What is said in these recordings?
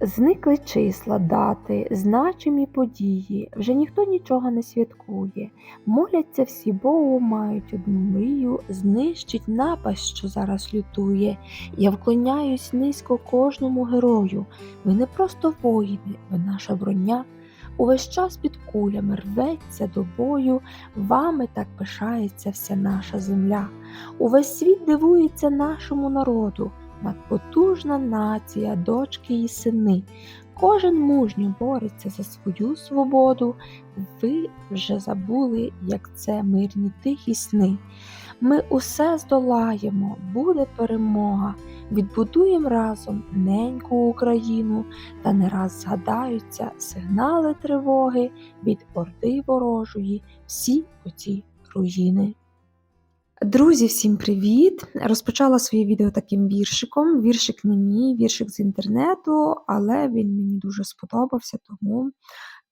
Зникли числа, дати, значимі події, вже ніхто нічого не святкує. Моляться всі Богу, мають одну мрію, знищить напасть, що зараз лютує. Я вклоняюсь низько кожному герою. Ви не просто воїни, ви наша броня. Увесь час під кулями рветься до бою, вами так пишається вся наша земля. Увесь світ дивується нашому народу надпотужна нація, дочки і сини. Кожен мужньо бореться за свою свободу. Ви вже забули, як це мирні тихі сни. Ми усе здолаємо, буде перемога. Відбудуємо разом неньку Україну, та не раз згадаються сигнали тривоги від орди ворожої, всі оці руїни. Друзі, всім привіт! Розпочала своє відео таким віршиком. Віршик не мій, віршик з інтернету, але він мені дуже сподобався, тому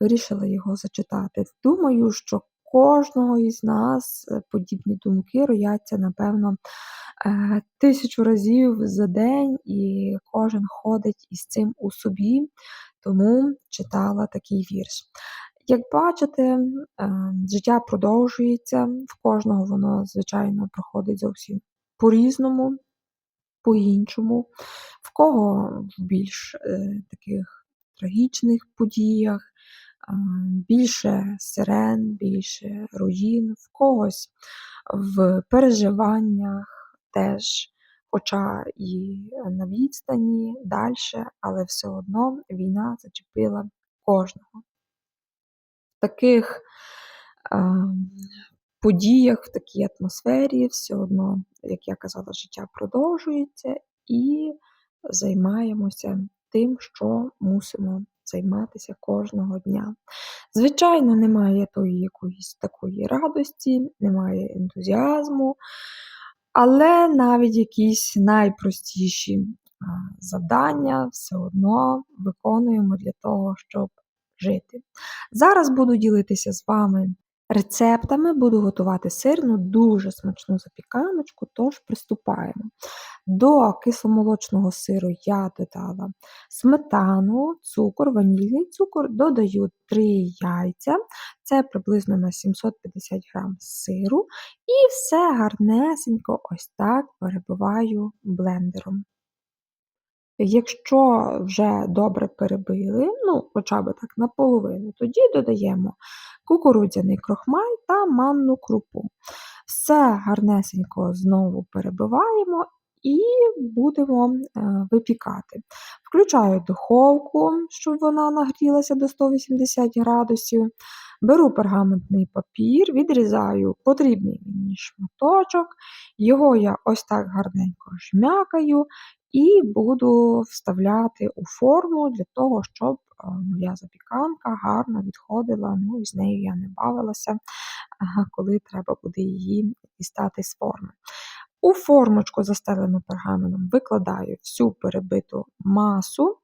вирішила його зачитати. Думаю, що кожного із нас е, подібні думки рояться, напевно, е, тисячу разів за день, і кожен ходить із цим у собі, тому читала такий вірш. Як бачите, е, життя продовжується, в кожного воно, звичайно, проходить зовсім по-різному, по-іншому, в кого в більш е, таких трагічних подіях, більше сирен, більше руїн, в когось в переживаннях теж, хоча і на відстані далі, але все одно війна зачепила кожного таких подіях, в такій атмосфері все одно, як я казала, життя продовжується і займаємося тим, що мусимо займатися кожного дня. Звичайно, немає тої якоїсь такої радості, немає ентузіазму, але навіть якісь найпростіші завдання все одно виконуємо для того, щоб жити. Зараз буду ділитися з вами рецептами, буду готувати сирну, дуже смачну запіканочку, тож приступаємо. До кисломолочного сиру я додала сметану, цукор, ванільний цукор, додаю 3 яйця, це приблизно на 750 грам сиру, і все гарнесенько ось так перебиваю блендером. Якщо вже добре перебили, ну, хоча б так наполовину, тоді додаємо кукурудзяний крохмаль та манну крупу. Все гарнесенько знову перебиваємо і будемо е, випікати. Включаю духовку, щоб вона нагрілася до 180 градусів. Беру пергаментний папір, відрізаю потрібний мені шматочок, його я ось так гарненько жмякаю і буду вставляти у форму для того, щоб моя запіканка гарно відходила, ну і з нею я не бавилася, коли треба буде її дістати з форми. У формочку, застелену пергаменом, викладаю всю перебиту масу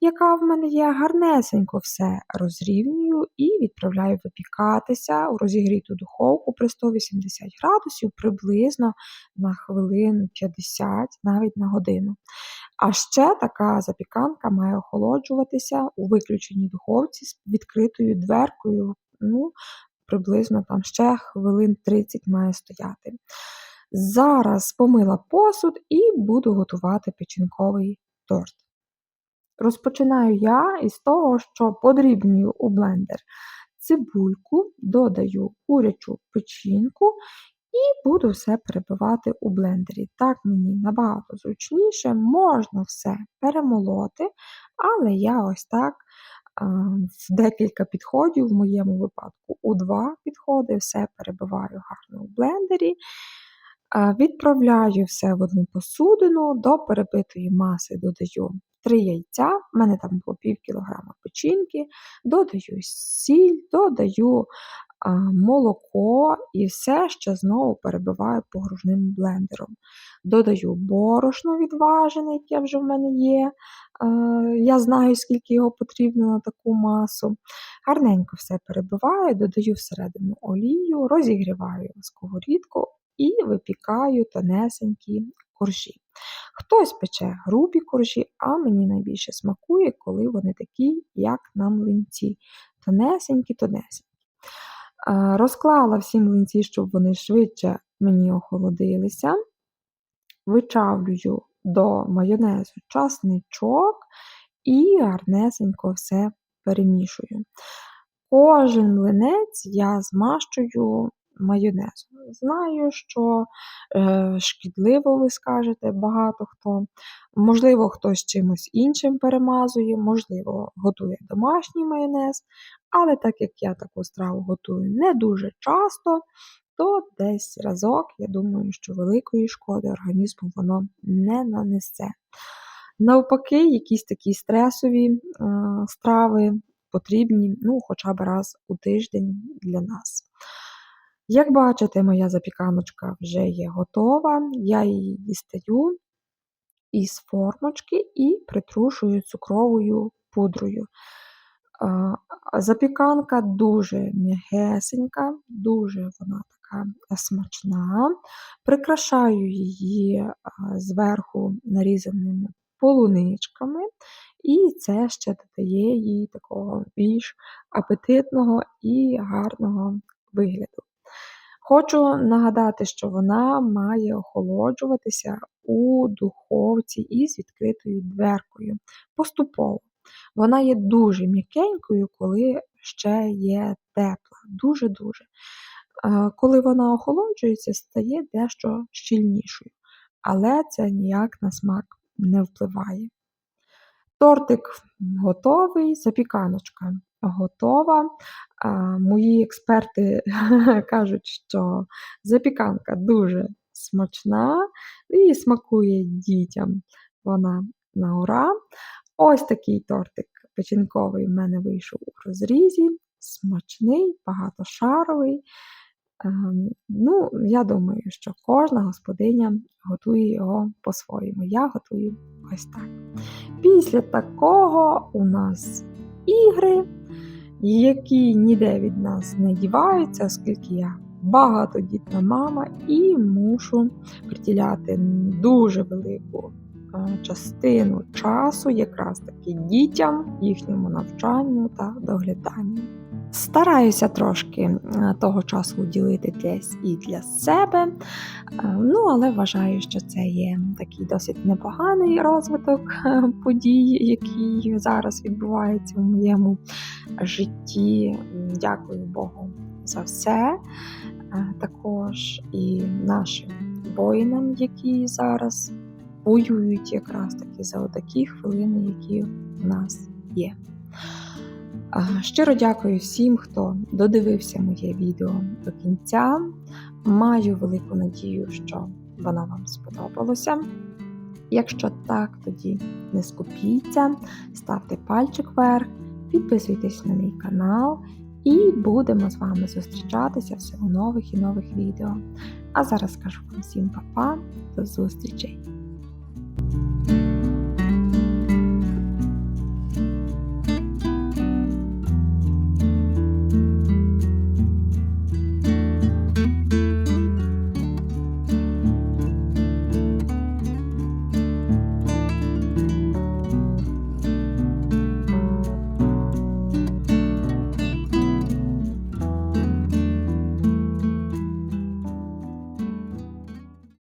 яка в мене є, гарнесенько все розрівнюю і відправляю випікатися у розігріту духовку при 180 градусів приблизно на хвилин 50, навіть на годину. А ще така запіканка має охолоджуватися у виключеній духовці з відкритою дверкою. ну, Приблизно там ще хвилин 30 має стояти. Зараз помила посуд і буду готувати печінковий торт. Розпочинаю я із того, що подрібнюю у блендер цибульку, додаю курячу печінку і буду все перебивати у блендері. Так мені набагато зручніше, можна все перемолоти, але я ось так в декілька підходів, в моєму випадку у два підходи, все перебиваю гарно у блендері. Відправляю все в одну посудину, до перебитої маси додаю 3 яйця, в мене там було пів кілограма печінки, додаю сіль, додаю а, молоко і все ще знову перебиваю погружним блендером. Додаю борошно відважене, яке вже в мене є. А, я знаю, скільки його потрібно на таку масу. Гарненько все перебиваю, додаю всередину олію, розігріваю сковорідку і випікаю тонесенькі коржі. Хтось пече грубі коржі, а мені найбільше смакує, коли вони такі, як на млинці. Тонесенькі, тонесенькі. Розклала всі млинці, щоб вони швидше мені охолодилися. Вичавлюю до майонезу часничок і гарнесенько все перемішую. Кожен млинець я змащую майонезом. Знаю, що е, шкідливо, ви скажете, багато хто. Можливо, хтось чимось іншим перемазує, можливо, готує домашній майонез, але так як я таку страву готую не дуже часто, то десь разок, я думаю, що великої шкоди організму воно не нанесе. Навпаки, якісь такі стресові е, страви потрібні ну, хоча б раз у тиждень для нас. Як бачите, моя запіканочка вже є готова, я її дістаю із формочки і притрушую цукровою пудрою. Запіканка дуже м'ягесенька, дуже вона така смачна. Прикрашаю її зверху нарізаними полуничками, і це ще додає їй такого більш апетитного і гарного вигляду. Хочу нагадати, що вона має охолоджуватися у духовці із відкритою дверкою поступово. Вона є дуже м'якенькою, коли ще є тепла. Дуже-дуже. Е, Коли вона охолоджується, стає дещо щільнішою, але це ніяк на смак не впливає. Тортик готовий, запіканочка готова. Мої експерти кажуть, що запіканка дуже смачна і смакує дітям вона на ура. Ось такий тортик печінковий в мене вийшов у розрізі, смачний, багатошаровий. Ну, я думаю, що кожна господиня готує його по-своєму. Я готую ось так. Після такого у нас ігри, які ніде від нас не діваються, оскільки я багатодітна мама і мушу приділяти дуже велику е, частину часу якраз таки дітям, їхньому навчанню та догляданню. Стараюся трошки е, того часу уділити десь і для себе, Е, ну але вважаю, що це є такий досить непоганий розвиток е, подій, який зараз відбувається у моєму житті. Дякую Богу за все. Також і нашим воїнам, які зараз воюють якраз таки за такі хвилини, які в нас є. Щиро дякую всім, хто додивився моє відео до кінця. Маю велику надію, що воно вам сподобалося. Якщо так, тоді не скупіться, ставте пальчик вверх, підписуйтесь на мій канал і будемо з вами зустрічатися все у нових і нових відео. А зараз кажу вам всім па-па, до зустрічей!